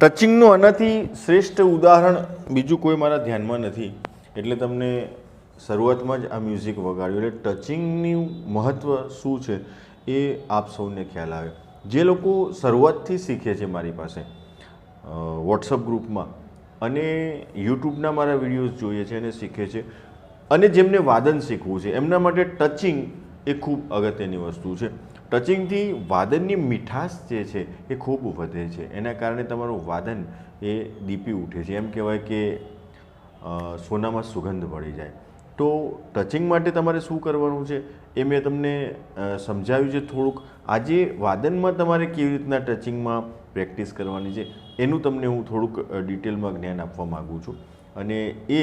ટચિંગનું આનાથી શ્રેષ્ઠ ઉદાહરણ બીજું કોઈ મારા ધ્યાનમાં નથી. એટલે તમને શરૂઆતમાં જ આ મ્યુઝિક વગાડ્યું. એટલે ટચિંગનું મહત્ત્વ શું છે એ આપ સૌને ખ્યાલ આવે. જે લોકો શરૂઆતથી શીખે છે મારી પાસે વોટ્સઅપ ગ્રુપમાં અને યુટ્યુબના મારા વિડીયોઝ જોઈએ છે અને શીખે છે અને જેમને વાદન શીખવું છે. એમના માટે ટચિંગ એ ખૂબ અગત્યની વસ્તુ છે. ટચિંગથી વાદનની મીઠાશ જે છે એ ખૂબ વધે છે. એના કારણે તમારું વાદન એ દીપી ઉઠે છે. એમ કહેવાય કે સોનામાં સુગંધ ભળી જાય. તો ટચિંગ માટે તમારે શું કરવાનું છે? એ મેં તમને સમજાવ્યું છે થોડુંક. આજે વાદનમાં તમારે કેવી રીતના ટચિંગમાં પ્રેક્ટિસ કરવાની છે, એનું તમને હું થોડુંક ડિટેલમાં જ્ઞાન આપવા માગું છું. અને એ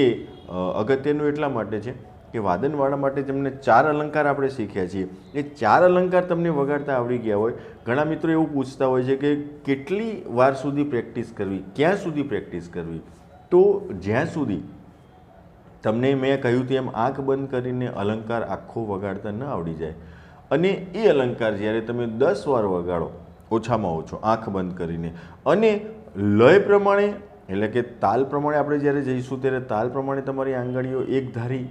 અગત્યનું એટલા માટે છે કે વાદનવાળા માટે જેમને ચાર અલંકાર આપણે શીખ્યા છીએ, એ ચાર અલંકાર તમને વગાડતા આવડી ગયા હોય. ઘણા મિત્રો એવું પૂછતા હોય છે કે કેટલી વાર સુધી પ્રેક્ટિસ કરવી, ક્યાં સુધી પ્રેક્ટિસ કરવી? તો જ્યાં સુધી તમને મેં કહ્યું તેમ આંખ બંધ કરીને અલંકાર આખો વગાડતા ન આવડી જાય. અને એ અલંકાર જ્યારે તમે દસ વાર વગાડો, ઓછામાં ઓછો આંખ બંધ કરીને. અને લય પ્રમાણે, એટલે કે તાલ પ્રમાણે આપણે જ્યારે જઈશું ત્યારે તાલ પ્રમાણે તમારી આંગળીઓ એક ધારી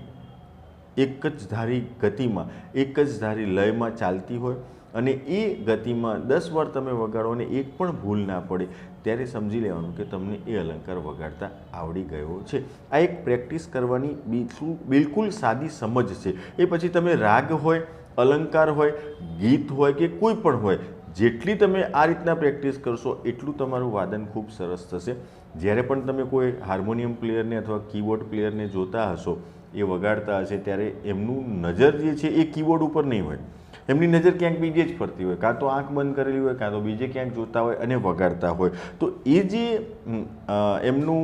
એક જ ધારી ગતિમાં, એક જ ધારી લયમાં ચાલતી હોય અને એ ગતિમાં દસ વાર તમે વગાડો અને એક પણ ભૂલ ના પડે, ત્યારે સમજી લેવાનું કે તમને એ અલંકાર વગાડતા આવડી ગયો છે. આ એક પ્રેક્ટિસ કરવાની બીજું બિલકુલ સાદી સમજ છે. એ પછી તમે રાગ હોય, અલંકાર હોય, ગીત હોય કે કોઈ પણ હોય, જેટલી તમે આ રીતના પ્રેક્ટિસ કરશો, એટલું તમારું વાદન ખૂબ સરસ થશે. જ્યારે પણ તમે કોઈ હાર્મોનિયમ પ્લેયરને અથવા કીબોર્ડ પ્લેયરને જોતા હશો એ વગાડતા હશે ત્યારે એમનું નજર જે છે એ કીબોર્ડ ઉપર નહીં હોય. એમની નજર ક્યાંક બીજે જ ફરતી હોય. કાં તો આંખ બંધ કરેલી હોય, કાં તો બીજે ક્યાંક જોતા હોય અને વગાડતા હોય. તો એ જે એમનું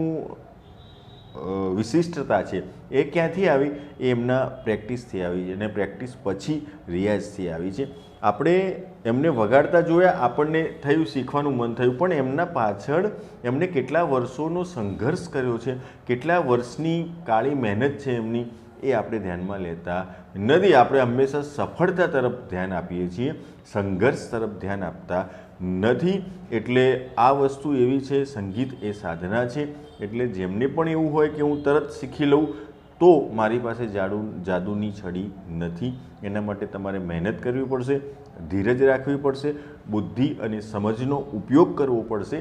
વિશિષ્ટતા છે. એ ક્યાંથી આવી? એમના પ્રેક્ટિસથી આવી છે અને પ્રેક્ટિસ પછી રિયાઝથી આવી છે. આપણે એમને વગાડતા જોયા, આપણને થયું, શીખવાનું મન થયું, પણ એમના પાછળ એમને કેટલા વર્ષોનો સંઘર્ષ કર્યો છે, કેટલા વર્ષની કાળી મહેનત છે એમની, એ આપણે ધ્યાનમાં લેતા નથી. આપણે હંમેશા સફળતા તરફ ધ્યાન આપીએ છીએ, સંઘર્ષ તરફ ધ્યાન આપતા નથી. એટલે આ વસ્તુ એવી છે, સંગીત એ સાધના છે. એટલે જેમને પણ એવું હોય કે હું તરત શીખી લઉં, તો મારી પાસે જાડુ, જાદુની છડી નથી. એના માટે તમારે મહેનત કરવી પડશે, ધીરજ રાખવી પડશે, બુદ્ધિ અને સમજનો ઉપયોગ કરવો પડશે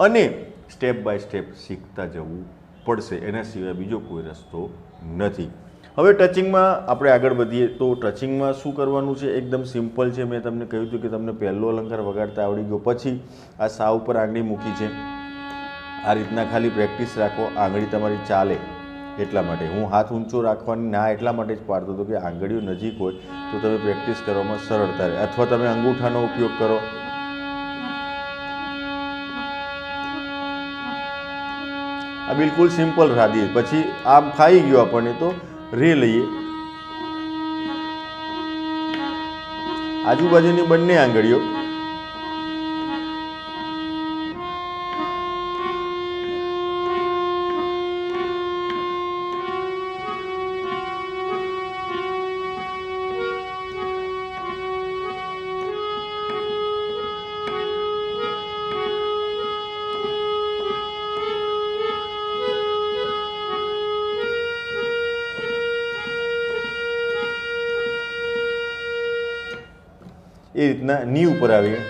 અને સ્ટેપ બાય સ્ટેપ શીખતા જવું પડશે. એના સિવાય બીજો કોઈ રસ્તો નથી. હવે ટચિંગમાં આપણે આગળ વધીએ તો ટચિંગમાં શું કરવાનું છે? એકદમ સિમ્પલ છે. મેં તમને કહ્યું હતું કે તમને પહેલો અલંકાર વગાડતા આવડી ગયો. પછી આ સા ઉપર આંગળી મૂકી છે. આ રીતના ખાલી પ્રેક્ટિસ રાખો, આંગળી તમારી ચાલે એટલા માટે. હું હાથ ઊંચો રાખવાની ના એટલા માટે જ પાડતો હતો કે આંગળીઓ નજીક હોય તો તમે પ્રેક્ટિસ કરવામાં સરળતા રહે. અથવા તમે અંગૂઠાનો ઉપયોગ કરો. આ બિલકુલ સિમ્પલ રાધી પછી આમ ફાઈ ગયો આપણને તો રે લઈએ. આજુબાજુની બંને આંગળીઓ એ રીતના ની ઉપર આવીએ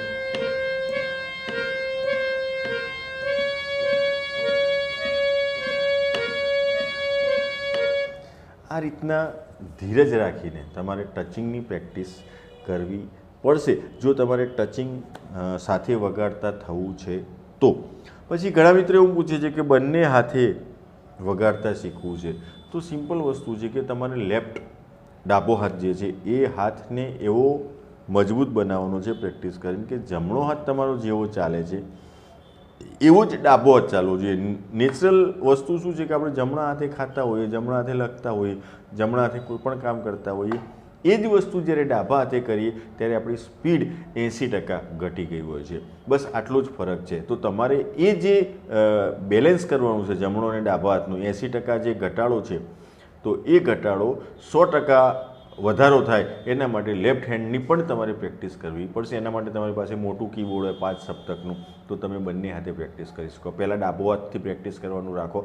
આ રીતના ધીરજ રાખીને તમારે ટચિંગની પ્રેક્ટિસ કરવી પડશે. જો તમારે ટચિંગ સાથે વગાડતા થવું છે તો. પછી ઘણા મિત્રો એવું પૂછે છે કે બંને હાથે વગાડતા શીખવું છે. તો સિમ્પલ વસ્તુ છે કે તમારે લેફ્ટ ડાબો હાથ જે છે એ હાથને એવો મજબૂત બનાવવાનો છે પ્રેક્ટિસ કરીને કે જમણો હાથ તમારો જેવો ચાલે છે. એવો જ ડાબો હાથ ચાલવો જોઈએ. નેચરલ વસ્તુ શું છે કે આપણે જમણા હાથે ખાતા હોઈએ, જમણા હાથે લખતા હોઈએ, જમણા હાથે કોઈ પણ કામ કરતા હોઈએ, એ જ વસ્તુ જ્યારે ડાબા હાથે કરીએ ત્યારે આપણી સ્પીડ એંસી ટકા ઘટી ગઈ હોય છે. બસ આટલો જ ફરક છે. તો તમારે એ જે બેલેન્સ કરવાનું છે જમણો અને ડાબા હાથનું, એંસી ટકા જે ઘટાડો છે, તો એ ઘટાડો સો ટકા વધારો થાય, એના માટે લેફ્ટ હેન્ડની પણ તમારે પ્રેક્ટિસ કરવી પડશે. એના માટે તમારી પાસે મોટું કીબોર્ડ હોય, પાંચ સપ્તકનું. તો તમે બંને હાથે પ્રેક્ટિસ કરી શકો. પહેલાં ડાબો હાથથી પ્રેક્ટિસ કરવાનું રાખો.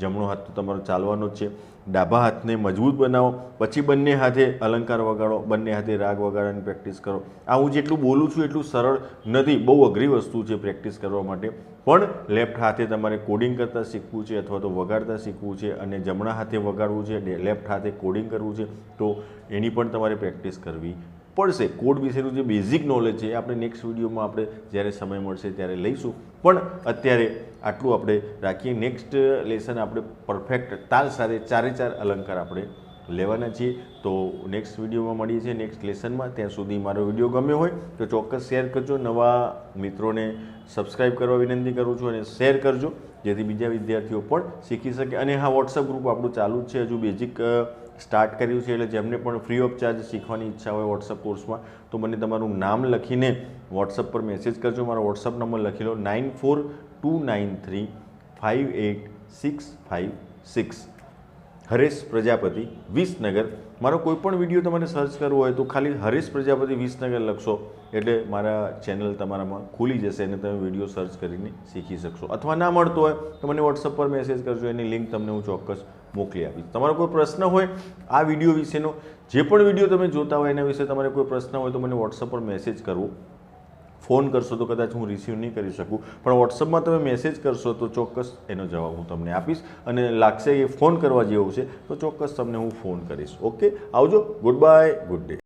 જમણો હાથ તો તમારો ચાલવાનો જ છે. ડાબા હાથને મજબૂત બનાવો. પછી બંને હાથે અલંકાર વગાડો, બંને હાથે રાગ વગાડવાની પ્રેક્ટિસ કરો. આ હું જેટલું બોલું છું એટલું સરળ નથી, બહુ અઘરી વસ્તુ છે પ્રેક્ટિસ કરવા માટે. પણ લેફ્ટ હાથે તમારે કોડિંગ કરતાં શીખવું છે અથવા તો વગાડતા શીખવું છે અને જમણા હાથે વગાડવું છે લેફ્ટ હાથે કોડિંગ કરવું છે, તો એની પણ તમારે પ્રેક્ટિસ કરવી પડશે. કોડ વિશેનું જે બેઝિક નોલેજ છે એ આપણે નેક્સ્ટ વિડીયોમાં આપણે જ્યારે સમય મળશે ત્યારે લઈશું. પણ અત્યારે આટલું આપણે રાખીએ. નેક્સ્ટ લેસન આપણે પરફેક્ટ તાલ સાથે ચારે ચાર અલંકાર આપણે લેવાના છીએ. તો નેક્સ્ટ વિડીયોમાં મળીએ છીએ. નેક્સ્ટ લેસનમાં ત્યાં સુધી મારો વીડિયો ગમ્યો હોય તો ચોક્કસ શેર કરજો. નવા મિત્રોને સબસ્ક્રાઈબ કરવા વિનંતી કરું છું અને શેર કરજો. જેથી બીજા વિદ્યાર્થીઓ પણ શીખી શકે. અને હા વોટ્સઅપ ગ્રુપ આપણું ચાલુ જ છે. હજુ બેઝિક સ્ટાર્ટ કર્યું છે એટલે જેમને પણ ફ્રી ઓફ ચાર્જ શીખવાની ઈચ્છા હોય વોટ્સઅપ કોર્સમાં તો મને તમારું નામ લખીને વોટ્સઅપ પર મેસેજ કરજો. મારો વોટ્સઅપ નંબર લખી લો nine four two nine three five eight six five six Haresh Prajapati, Visnagar મારો કોઈ પણ વીડિયો તમારે સર્ચ કરવો હોય તો ખાલી હરીશ પ્રજાપતિ વિસનગર લખશો. એટલે મારા ચેનલ તમારામાં ખુલી જશે અને તમે વીડિયો સર્ચ કરીને શીખી શકશો. અથવા ના મળતો હોય તો મને વોટ્સઅપ પર મેસેજ કરજો, એની લિંક તમને હું ચોક્કસ મોકલી આપીશ. તમારો કોઈ પ્રશ્ન હોય આ વીડિયો વિશેનો, જે પણ વીડિયો તમે જોતા હોય એના વિશે તમારે કોઈ પ્રશ્ન હોય તો મને વોટ્સઅપ પર મેસેજ કરવો. ફોન કરશો તો કદાચ હું રિસીવ નહીં કરી શકું. પણ વોટ્સઅપમાં તમે મેસેજ કરશો તો ચોક્કસ એનો જવાબ હું તમને આપીશ અને લાગશે એ ફોન કરવા જેવું છે તો ચોક્કસ તમને હું ફોન કરીશ. ઓકે આવજો. Good bye good day